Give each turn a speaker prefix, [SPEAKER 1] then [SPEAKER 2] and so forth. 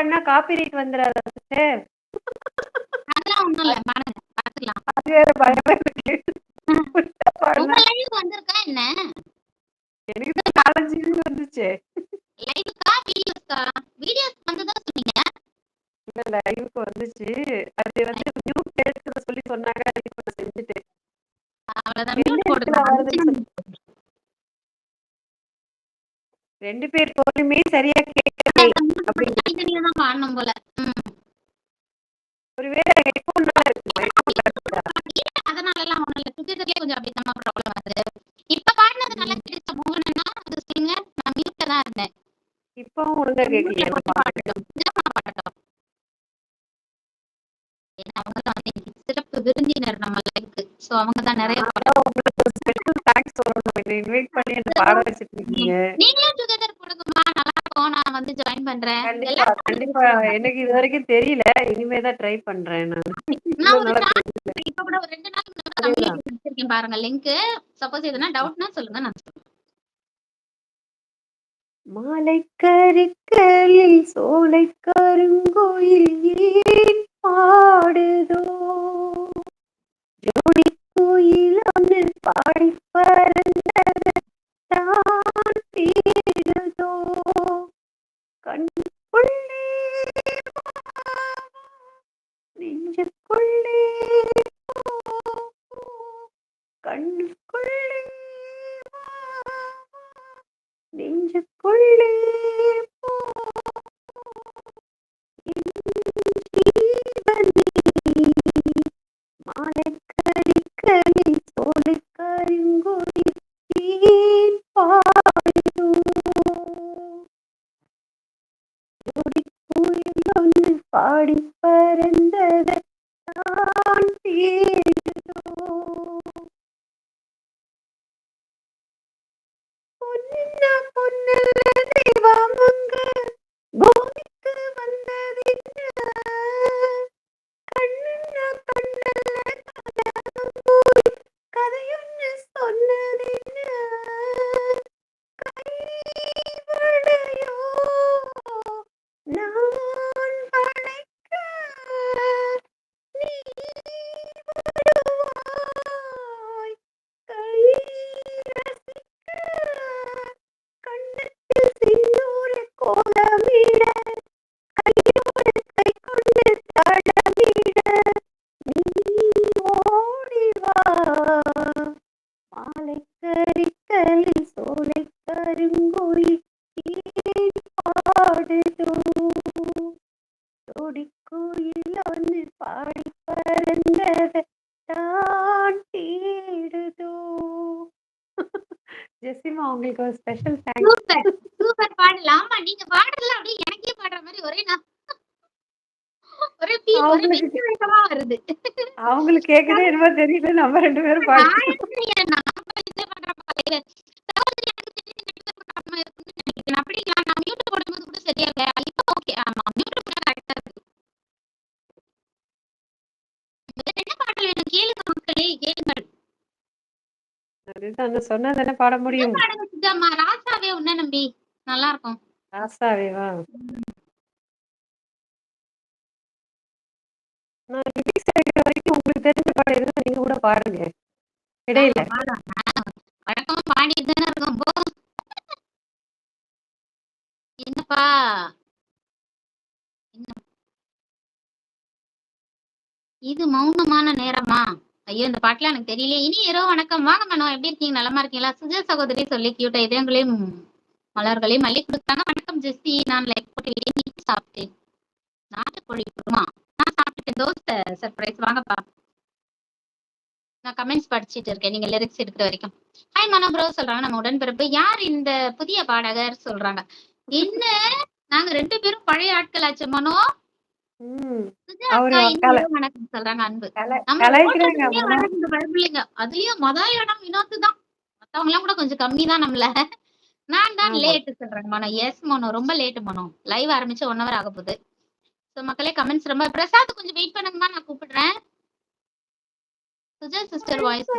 [SPEAKER 1] பாடுனா copyright வந்துடாதா sister
[SPEAKER 2] அதெல்லாம் ஒண்ணும் இல்ல பாருங்க பாத்துக்கலாம்.
[SPEAKER 1] அது வேற பயமா இருக்கு. உள்ள பாடுனா
[SPEAKER 2] உங்க லைவ் வந்திருக்கா என்ன?
[SPEAKER 1] எனக்கு தான் நாலஞ்சு இது வந்துச்சு.
[SPEAKER 2] லைவுக்கா வீடியோஸ்க்கா வீடியோஸ் வந்ததா சொன்னீங்க?
[SPEAKER 1] இல்ல லைவுக்கு வந்துச்சு. அது வந்து மியூட் எடுத்து சொல்லி சொன்னாங்க அது இப்ப நான் செஞ்சுட்டேன்.
[SPEAKER 2] அவ்வளவுதான் மியூட் போடுங்க.
[SPEAKER 1] ரெண்டு பேர் போலுமே சரியா கேட்கல
[SPEAKER 2] பாடணும் போல. ம்.
[SPEAKER 1] ஒருவேளை ஹெட்போன்னால இருக்குமா?
[SPEAKER 2] இல்ல, அதனால எல்லாம் ஒண்ணும் இல்ல. டுகெதர்லயே கொஞ்சம் அப்படிதான் ப்ராப்ளம் வருது இப்ப பாடினது நல்லா கேட்டுச்சா மோகனா அது சொல்லுங்க நான் மியூட்ல தான் இருந்தேன்.
[SPEAKER 1] இப்பவும் ஒழுங்கா
[SPEAKER 2] மியூட்ல
[SPEAKER 1] கேட்கலையா
[SPEAKER 2] போட்டு பாடட்டும். நிஜமா பாடட்டும். ஏன்னா அவங்க தான் வந்து இன்னைக்கு சிறப்பு விருந்தினர் நம்ம லைஃப்க்கு சோ அவங்க தான் நிறைய
[SPEAKER 1] தேங்க்ஸ் சொல்லணும். என்னை இன்வைட் பண்ணி என்ன பாட வச்சிட்டு இருக்கீங்க
[SPEAKER 2] நீங்களும் டுகெதர் வந்து ஜாயின் பண்றேன்.
[SPEAKER 1] கண்டிப்பா எனக்கு இது வரைக்கும் தெரியல. இனிமே தான் ட்ரை பண்றேன் நான்.
[SPEAKER 2] இப்ப கூட ஒரு ரெண்டு நாள் பாருங்க லிங்க் சப்போஸ் எதுனா டவுட்னா சொல்லுங்க நான்
[SPEAKER 1] மாலை கருக்கலில் சோலை கருங்கோயில் கண்ணுக்குள்ளே ஜெசிமா உங்களுக்கு ஒரு ஸ்பெஷல் தேங்க்ஸ்
[SPEAKER 2] சூப்பர் சூப்பர் பாடலாம் ஆமா நீங்க பாடல அப்படியே எனக்கே பாடுற மாதிரி ஒரே நான் ஒரே feel, ஒரே வேகமா வருது
[SPEAKER 1] அவங்களுக்கு கேக்குதே என்னமோ தெரியல நம்ம ரெண்டு பேரும்
[SPEAKER 2] நான்
[SPEAKER 1] பாடி
[SPEAKER 2] இல்லையே, நான் இதே பண்ற. அப்படிங்களா? நான் mute போடும்போது கூட சரியா
[SPEAKER 1] அதுதான் சொன்னதானே பாட முடியும்?
[SPEAKER 2] ராசாவே உன்னை நம்பி. நல்லா இருக்கும்
[SPEAKER 1] ராசாவேவா? நான் லிரிக்ஸ் எடுக்கிற வரைக்கும் உங்களுக்கு தெரிஞ்ச பாடம் இருந்தா நீங்க கூட பாடுங்க இடையில.
[SPEAKER 2] வழக்கமா பாடிட்டு தானே இருக்கோம். போ. என்னப்பா? என்ன? இது மௌனமான நேரமா? ஐயோ இந்த பாட்டுல எனக்கு தெரியல இனி இரவு வணக்கம். வாங்க மேடம் எப்படி இருக்கீங்க? நலமா இருக்கீங்களா? சுஜா சகோதரி சொல்லி கியூட்டா இதயங்களையும் மலர்களையும் மல்லி கொடுத்தாங்க. வணக்கம் ஜெஸ்டி நான் லைக் போட்டு நீ சாப்பிட்டேன் நாட்டுக்கோழி குருமா நான் சாப்பிட்டேன் தோசை சர்ப்ரைஸ் வாங்கப்பா. நான் கமெண்ட்ஸ் படிச்சிட்டு இருக்கேன். நீங்க லிரிக்ஸ் எடுக்கிற வரைக்கும். ஹாய் மனோ ப்ரோ சொல்றாங்க. நம்ம உடன்பிறப்பு. யார் இந்த புதிய பாடகர்? சொல்றாங்க. என்ன? நாங்க ரெண்டு பேரும் பழைய ஆட்கள் ஆச்சு மனோ.
[SPEAKER 1] ம். அவரு
[SPEAKER 2] அக்கா
[SPEAKER 1] கல
[SPEAKER 2] வணக்கம் சொல்றாங்க அன்பு.
[SPEAKER 1] கல-
[SPEAKER 2] நம்ம
[SPEAKER 1] கலாய்க்கிறாங்க
[SPEAKER 2] ஓட்டத்துலயே
[SPEAKER 1] அம்மா.
[SPEAKER 2] வர்றது இந்த பயப்பிள்ளைங்க அதுலயும் மொத இடம் வினோத்து தான். மத்தவங்க எல்லாம் கூட கொஞ்சம் கம்மி தான் நம்மள. நான் தான்
[SPEAKER 1] ஆமா.
[SPEAKER 2] லேட் சொல்றேன் மனோ. எஸ் மனோ. ரொம்ப லேட் மனோ. லைவ் ஆரம்பிச்சு ஒன் ஹவர் ஆக போகுது. சோ மக்களே கமெண்ட்ஸ் ரொம்ப பிரசாத் கொஞ்சம் வெயிட் பண்ணுங்கம்மா நான் கூப்பிடுறேன். Suja sister voice